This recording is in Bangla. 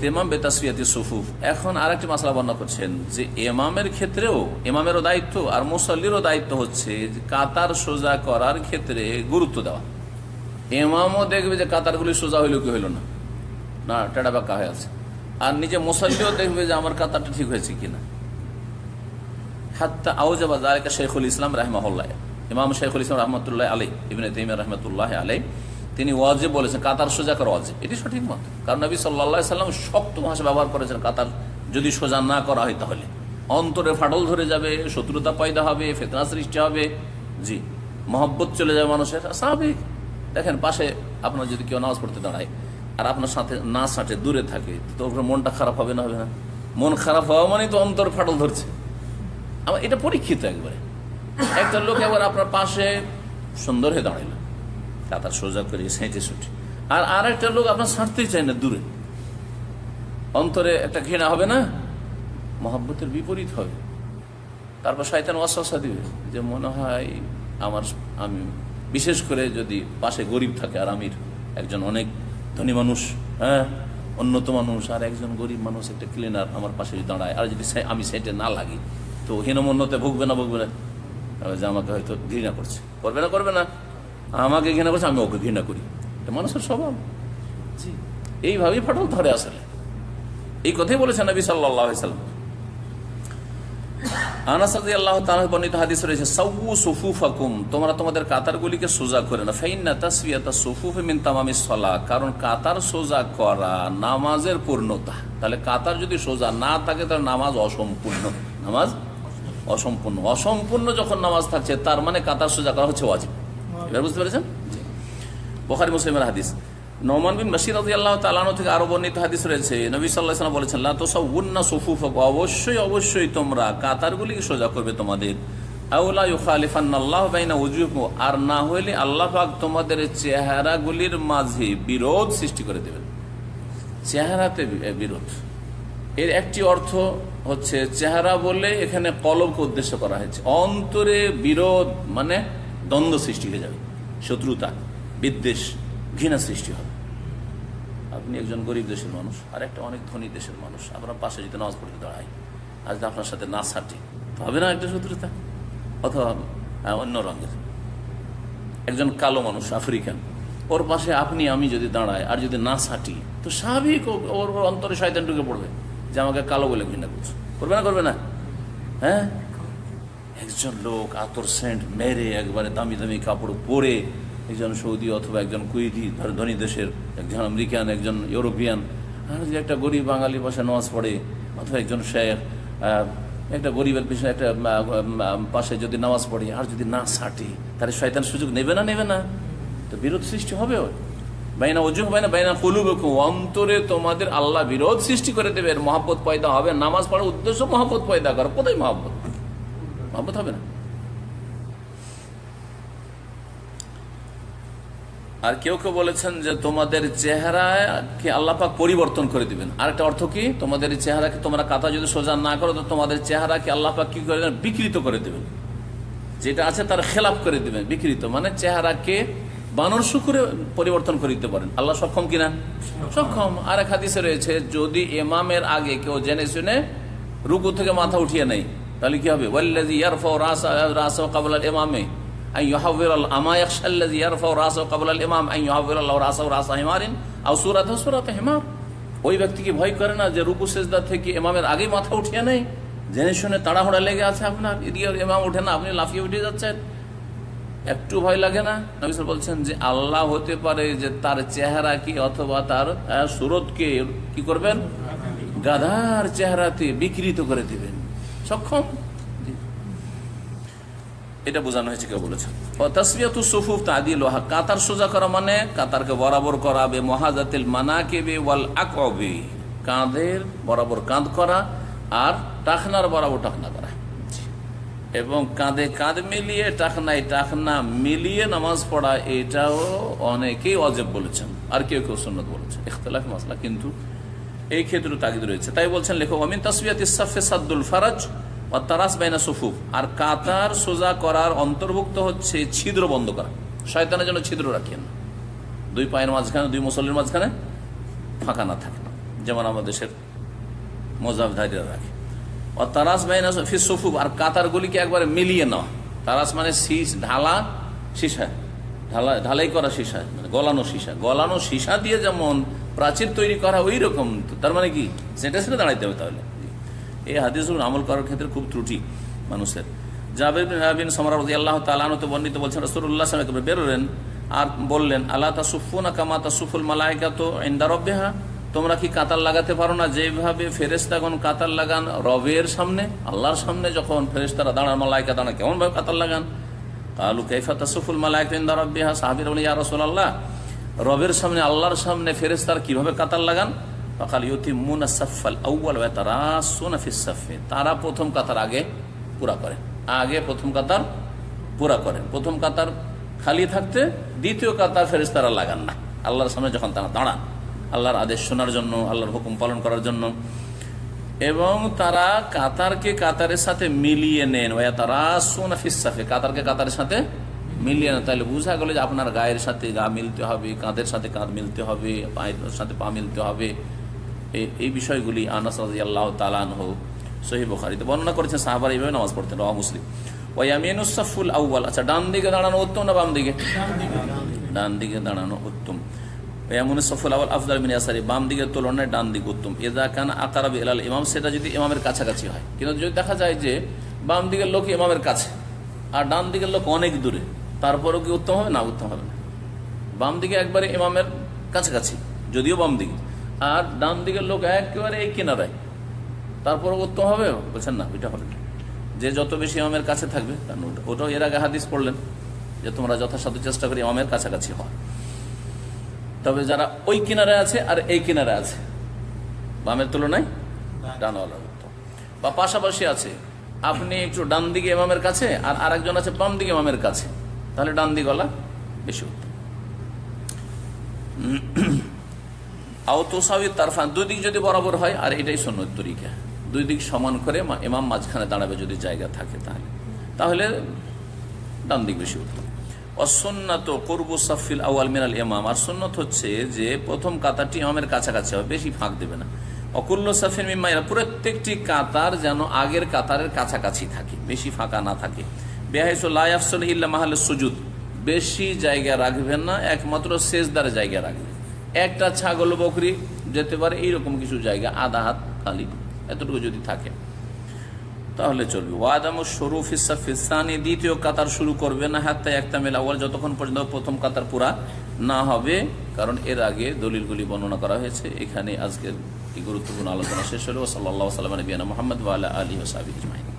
ইহতেমাম বেতাসফিয়াতি সুফুফ। এখন আর একটি মশলা বর্ণনা করছেন যে এমামের ক্ষেত্রেও এমামেরও দায়িত্ব আর মুসল্লিরও দায়িত্ব হচ্ছে কাতার সোজা করার ক্ষেত্রে গুরুত্ব দেওয়া। এমামও দেখবে যে কাতারগুলি সোজা হইল কি হইল না। না, টেডা বাঁকা হয়ে আছে। আর নিজে মুসল্লিও দেখবে যে আমার কাতারটা ঠিক হয়েছে কিনা। হাত্তা আউজাবা জালেকা শেখুল ইসলাম রাহমাহুল্লাহ। ইমাম শেখুল ইসলাম রহমতুল্লাহ আলী ইবিন তাইমিয়া রহমতুল্লাহ আলী তিনি ওয়াজিব বলেছেন, কাতার সোজা করা ওয়াজিব। এটি সঠিক মত। কারণ নবী সাল্লা সাল্লাম শক্ত ভাষা ব্যবহার করেছেন, কাতার যদি সোজা না করা হয় তাহলে। অন্তরে ফাটল ধরে যাবে, শত্রুতা পয়দা হবে, ফেতনা সৃষ্টি হবে। জি, মহব্বত চলে যাবে মানুষের, স্বাভাবিক। দেখেন, পাশে আপনার যদি কেউ নামাজ পড়তে দাঁড়ায়, আর আপনার সাথে না সাঁটে দূরে থাকে, তো মনটা খারাপ হবে না হবে না। মন খারাপ হওয়া মানে তো অন্তর ফাটল ধরছে। আমার এটা পরীক্ষিত একবারে। একটা লোক একবার আপনার পাশে সুন্দর হয়ে দাঁড়াইল। কাতার সোজা করে সেঁটে ছুটে। আর আর একটা লোক আপনার ছাড়তেই চায় না দূরে। অন্তরে একটা ঘৃণা হবে না? মহাব্বতের বিপরীত হবে। তারপর শয়তান ওয়াসা দিবে যে, মনে হয় আমার, আমি, বিশেষ করে যদি পাশে গরিব থাকে আর আমির, একজন অনেক ধনী মানুষ হ্যাঁ উন্নত মানুষ, আর একজন গরিব মানুষ, একটা ক্লিনার আমার পাশে যদি দাঁড়ায়, আর যদি আমি সেটে না লাগি, তো হীনমন্যতে ভুগবে না ভুগবে না। যে আমাকে হয়তো ঘৃণা করছে। করবে না করবে না। আমাকে ঘৃণা করছে আমি ওকে ঘৃণা করি। এটা মানুষের স্বভাব। জি। এইভাবেই ফাটল ধরে আসলে। এই কথাই বলেছেন নবী সাল্লাহ সাল্লাম। আনাস রাদিয়াল্লাহু তাআলা বর্ণিত হাদিস রয়েছে সাউ সুফুফাকুম তোমরা তোমাদের কাতারগুলিকে সোজা করে না ফাইন্না তাসফিয়াতা সুফুফ মিন তামামিস সালাহ কারণ কাতার সোজা করা নামাজের পূর্ণতা। তাহলে কাতার যদি সোজা না থাকে তাহলে নামাজ অসম্পূর্ণ। নামাজ অসম্পূর্ণ। অসম্পূর্ণ যখন নামাজ থাকছে তার মানে কাতার সোজা করা হচ্ছে ওয়াজিব। এবার বুঝতে পেরেছেন। বোখারি, মুসলিমের হাদিস। নমান বিন বাসির আল্লাহ তালানো থেকে আরও বর্ণিত হাদিস রয়েছে। নবী সাল্লাহ সাল্লাম বলেছেন, লা তো সব উন্না সুফুফ অবশ্যই অবশ্যই তোমরা কাতারগুলিকে সোজা করবে তোমাদের। আউলা ইউখালিফান আল্লাহ বাইনা উজুহু আর না হইলে আল্লাহ পাক তোমাদের চেহারাগুলির মাঝে বিরোধ সৃষ্টি করে দেবেন। চেহারাতে বিরোধ। এর একটি অর্থ হচ্ছে, চেহারা বলে এখানে কলবকে উদ্দেশ্য করা হয়েছে। অন্তরে বিরোধ মানে দ্বন্দ্ব সৃষ্টি হয়ে যাবে। শত্রুতা বিদ্বেষ ঘৃণা সৃষ্টি হবে। আপনি একজন গরিব দেশের মানুষ আর একটা অনেক ধনী দেশের মানুষ আপনার পাশে যদি নামাজ পড়তে দাঁড়ায় আর যদি আপনার সাথে না ছাটে তো হবে না একটা শত্রুতা? অথবা আহ, অন্য রঙের। একজন কালো মানুষ আফ্রিকান ওর পাশে আপনি আমি যদি দাঁড়াই আর যদি না ছাটি তো স্বাভাবিক ওর অন্তরে শয়তান ঢুকে পড়বে যে আমাকে কালো বলে ঘৃণা করছে। করবে না করবে না? হ্যাঁ? একজন লোক আতর সেন্ট মেরে একবারে দামি দামি কাপড় পরে একজন সৌদি অথবা একজন কুইদি ধনী দেশের, একজন আমেরিকান, একজন ইউরোপিয়ান, আর যদি একটা গরিব বাঙালি পাশে নামাজ পড়ে, অথবা একজন শেখ একটা গরিবের পিছনে একটা পাশে যদি নামাজ পড়ে, আর যদি না সাটে তাহলে শয়তান সুযোগ নেবে না নেবে না? তো বিরোধ সৃষ্টি হবে। বাইনা অজুহ বাইনা বাইনা কলুবেকু অন্তরে তোমাদের আল্লাহ বিরোধ সৃষ্টি করে দেবে। মহাব্বত পয়দা হবে। নামাজ পড়ার উদ্দেশ্য মহাব্বত পয়দা করা। কোথায় মহাব্বত? মহাব্বত হবে না। আর কেউ কেউ বলেছেন যে তোমাদের চেহারাকে আল্লাপাক পরিবর্তন করে দিবেন। আরেকটা অর্থ কি? তোমাদের চেহারাকে তোমরা কাতা যদি সোজা না করো, তো তোমাদের চেহারাকে আল্লাপাক কি করে বিকৃত করে দেবেন। যেটা আছে তার খেলাপ করে দিবেন, বিকৃত। মানে চেহারাকে বানর শুকুরে পরিবর্তন করে দিতে পারেন। আল্লাহ সক্ষম কিনা? সক্ষম। আর এক হাদিসে রয়েছে, যদি এমামের আগে কেউ জেনে শুনে, রুকু থেকে মাথা উঠিয়ে নেই তাহলে কি হবে? রাসা রাসা ইয়াখশাল্লাযী ইয়ারফাউ রাসা ইউহাওবির আল্লাহু রাসা সূরাতা ওই ব্যক্তি কি ভয় করে না যে রুকু, সেজদা থেকে ইমামের আগেই মাথা উঠিয়ে নেই? জেনে শুনে তাড়াহুড়া লেগে আছে আপনার? এদিকে ইমাম উঠে না, আপনি লাফিয়ে উঠে যাচ্ছেন। একটু ভয় লাগে না? নবী বলছেন যে আল্লাহ হতে পারে যে তার চেহারা কি অথবা তার সুরতকে কি করবেন? গাধার চেহারাতে বিকৃত করে দিবেন। সক্ষম? এটা বোঝানো হয়েছে, কেউ বলেছেন কাতার সোজা করা মানে কাতারকে বরাবর আকবে কাঁধের বরাবর কাঁধ করা আর বরাবর টাকনা করা। এবং কাঁধে কাঁধ মিলিয়ে মিলিয়ে নামাজ পড়া, এটাও অনেকেই অজেব বলেছেন। আর কেউ কেউ সন্ন্যত বলেছেন। ইখতলাফ মাসলা কিন্তু এই ক্ষেত্রে তাগিদ রয়েছে। তাই বলছেন লেখক অমিন তসবিয়াত ইসাফে সাদ্দুল ফারাজ ও তারাস বাইনা সুফুফ। আর কাতার সোজা করার অন্তর্ভুক্ত হচ্ছে ছিদ্র বন্ধ করা। শয়তানের জন্য ছিদ্র রাখেন দুই পায়ের মাঝখানে, দুই মুসল্লির মাঝখানে ফাঁকা না থাকে। যেমন আমাদের দেশের মোজাবধারীরা রাখে। তারাস বাইনা ফি সফুফ। আর কাতারগুলিকে একবারে মিলিয়ে নাও। তারাস মানে শীষ, ঢালা, সীসা। ঢালা, ঢালাই করা সীসা মানে গলানো সীসা। গলানো সীসা দিয়ে যেমন প্রাচীর তৈরি করা ওই রকম তার মানে কি? সেটা সেটা দাঁড়াইতে হবে তাহলে। এই হাদিসগুলো আমল করার ক্ষেত্রে খুব ত্রুটি মানুষের। জাবের বিন বিন সমরা রাজি আল্লাহ তালানতে বর্ণিত বলছেন রসুল্লাহ সালাম বেরোলেন আর বললেন আল্লাহ তা সুফুনা কামা তা সুফুল মালায়কা তো ইন্দারব্বেহা তোমরা কি কাতার লাগাতে পারো না? যেভাবে ফেরেস্তাগণ কাতার লাগান রবের সামনে, আল্লাহর সামনে, যখন ফেরেস্তারা দাঁড়ান, মালায়কা দাঁড়ান কেমন ভাবে কাতার লাগান? কালু কাইফা তাসুফুল মালায়কা ইন্দারব্বেহা সাহাবির বলে ইয়া রসুল্লাহ রবের সামনে, আল্লাহর সামনে ফেরেস্তার কীভাবে কাতার লাগান? সাফে তারা প্রথম কাতার আগে পুরা করেন আগে প্রথম কাতার পুরা করেন। প্রথম কাতার খালি থাকতে দ্বিতীয় কাতার ফেরেস্তারা লাগান না। আল্লাহর সামনে যখন তারা দাঁড়ান, আল্লাহর আদেশ শোনার জন্য, আল্লাহর হুকুম পালন করার জন্য। এবং তারা কাতারকে কাতারের সাথে মিলিয়ে নেন। ওয়া তারা সোনা ফিসাফে কাতারকে কাতারের সাথে মিলিয়ে না তাহলে বোঝা গেল যে আপনার গায়ের সাথে গা মিলতে হবে কাঁধের সাথে কাঁধ মিলতে হবে পায়ের সাথে পা মিলতে হবে। এই বিষয়গুলি আনাস আল্লাহ তালান হোক সহি বখারিতে বর্ণনা করেছেন সাহাবার এইভাবে নামাজ পড়তেন রওয়া মুসলিম। ওয়ামিনুসাফুল আউ্বাল আচ্ছা ডান দিকে দাঁড়ানো উত্তম না বাম দিকে? ডান দিকে দাঁড়ানো উত্তম। মিন আসারি বাম দিকের তুলনায় ডান দিক উত্তম। এদা কান আকারাবি এলাল ইমাম সেটা যদি ইমামের কাছাকাছি হয়। কিন্তু যদি দেখা যায় যে বাম দিকের লোক ইমামের কাছে আর ডান দিকের লোক অনেক দূরে তারপরেও কি উত্তম হবে? না, উত্তম হবে বাম দিকে একবারে ইমামের কাছাকাছি, যদিও বাম দিকে। আর ডান দিকের লোক একেবারে এই কিনারায়। তারপর উত্তম হবে? বলছেন না ওইটা হবে যে যত বেশি ইমামের কাছে থাকবে, কারণ ওটাও এর আগে হাদিস পড়লেন, যে তোমরা যথাসাধ্য চেষ্টা করি ইমামের কাছাকাছি হওয়া তবে যারা ওই কিনারে আছে আর এই কিনারে আছে, বামের তুলনায় ডানওয়ালা বা পাশাপাশি আছে, আপনি একটু ডান দিকে ইমামের কাছে আর আরেকজন আছে বাম দিকে ইমামের কাছে। তাহলে ডান গলা বেশি উত্তম আওতোসাবি তারফান, দুই দিক যদি বরাবর হয়, আর এটাই সন্ন্যত তরিকা। দুই দিক সমান করে মা- ইমাম মাঝখানে দাঁড়াবে যদি জায়গা থাকে তাহলে। তাহলে ডান দিক বেশি উত্তম অসন্নত করবু সাফিল আওয়াল মিনাল ইমাম। আর সন্ন্যত হচ্ছে যে প্রথম কাতারটি ইমামের কাছাকাছি হবে, বেশি ফাঁক দেবে না। অকুল্ল সাফিন মিমাইরা প্রত্যেকটি কাতার যেন আগের কাতারের কাছাকাছি থাকে, বেশি ফাঁকা না থাকে। বেহাইসুল ইল্লা মাহাল সুজুদ। বেশি জায়গা রাখবেন না, একমাত্র শেষদার জায়গা রাখবেন। একটা ছাগল, বকরি, যেতে পারে এইরকম কিছু জায়গা, আধা হাত খালি, এতটুকু যদি থাকে। তাহলে চলবে। ওয়াদাম শরুফ ইসাফিসানি দ্বিতীয় কাতার শুরু করবে না, হাত্তা একটা মেলা ওয়াল যতক্ষণ পর্যন্ত প্রথম কাতার পুরা না হবে, কারণ এর আগে দলিলগুলি বর্ণনা করা হয়েছে। এখানে আজকের এই গুরুত্বপূর্ণ আলোচনা শেষ হলো। সাল্লাহ সাল্লাম নবীনা মোহাম্মদ আলী ওসাবি ইজমাইন